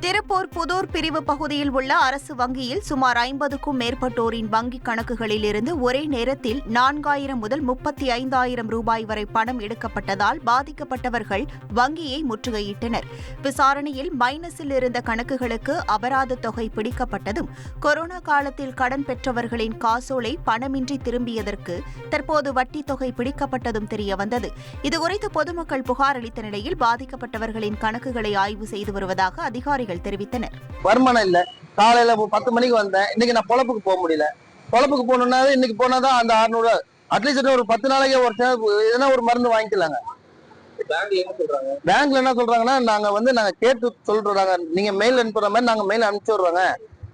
திருப்பூர் புதூர் பிரிவு பகுதியில் உள்ள அரசு வங்கியில் சுமார் ஐம்பதுக்கும் மேற்பட்டோரின் வங்கிக் கணக்குகளில் இருந்து ஒரே நேரத்தில் நான்காயிரம் முதல் முப்பத்தி ஐந்தாயிரம் ரூபாய் வரை பணம் எடுக்கப்பட்டதால் பாதிக்கப்பட்டவர்கள் வங்கியை முற்றுகையிட்டனர். விசாரணையில் மைனஸில் இருந்த கணக்குகளுக்கு அபராத தொகை பிடிக்கப்பட்டதும் கொரோனா காலத்தில் கடன் பெற்றவர்களின் காசோலை பணமின்றி திரும்பியதற்கு தற்போது வட்டித் தொகை பிடிக்கப்பட்டதும் தெரியவந்தது இதுகுறித்து பொதுமக்கள் புகார் அளித்த நிலையில் பாதிக்கப்பட்டவர்களின் கணக்குகளை ஆய்வு செய்து வருவதாக அதிகாரிகள் தெரிவித்தனர். வருமானம் இல்ல. காலையில பத்து மணிக்கு வந்தேன். இன்னைக்கு நான் பொழப்புக்கு போக முடியல. பொழப்புக்கு போகணும்னா இன்னைக்கு போனாதான் அந்த அறுநூறு அட்லீஸ்ட் ஒரு பத்து நாளைக்கு ஒரு எதனா ஒரு மருந்து வாங்கிக்கலாங்க. பேங்க்ல என்ன சொல்றாங்க? பேங்க்ல என்ன சொல்றாங்கன்னா நாங்க வந்து நாங்க கேட்டு சொல்றாங்க நீங்க மெயில் அனுப்புற மாதிரி நாங்க மெயில் அனுப்பிச்சு விடுறோங்க.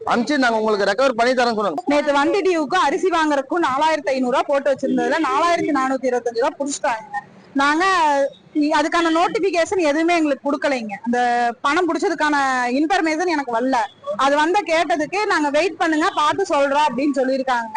அனுப்பிச்சு நாங்க உங்களுக்கு ரெக்கவர் பண்ணி தரேன் சொன்னாங்க. நேத்து வண்டி டியூக்கும் அரிசி வாங்குறதுக்கும் நாலாயிரத்தி ஐநூறு ரூபா போட்டு வச்சிருந்ததுல நாலாயிரத்தி நானூத்தி இருபத்தஞ்சு ரூபா புடிச்சிட்டாங்க. நாங்க அதுக்கான நோட்டிபிகேஷன் எதுவுமே எங்களுக்கு கொடுக்கலைங்க. அந்த பணம் பிடிச்சதுக்கான இன்ஃபர்மேஷன் எனக்கு வரல. அது வந்த கேட்டதுக்கு நாங்க வெயிட் பண்ணுங்க பார்த்து சொல்றோம் அப்படின்னு சொல்லியிருக்காங்க.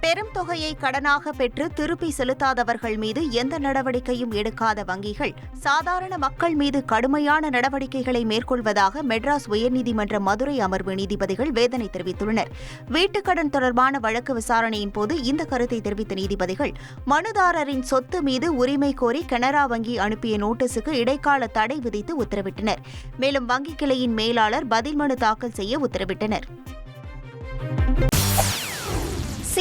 பெரும் தொகையை கடனாக பெற்று திருப்பி செலுத்தாதவர்கள் மீது எந்த நடவடிக்கையும் எடுக்காத வங்கிகள் சாதாரண மக்கள் மீது கடுமையான நடவடிக்கைகளை மேற்கொள்வதாக மெட்ராஸ் உயர்நீதிமன்ற மதுரை அமர்வு நீதிபதிகள் வேதனை தெரிவித்துள்ளனர். வீட்டுக்கடன் தொடர்பான வழக்கு விசாரணையின் போது இந்த கருத்தை தெரிவித்த நீதிபதிகள் மனுதாரரின் சொத்து மீது உரிமை கோரி கனரா வங்கி அனுப்பிய நோட்டீஸுக்கு இடைக்கால தடை விதித்து உத்தரவிட்டனர். மேலும் வங்கி கிளையின் மேலாளர் பதில் மனு தாக்கல் செய்ய உத்தரவிட்டனர்.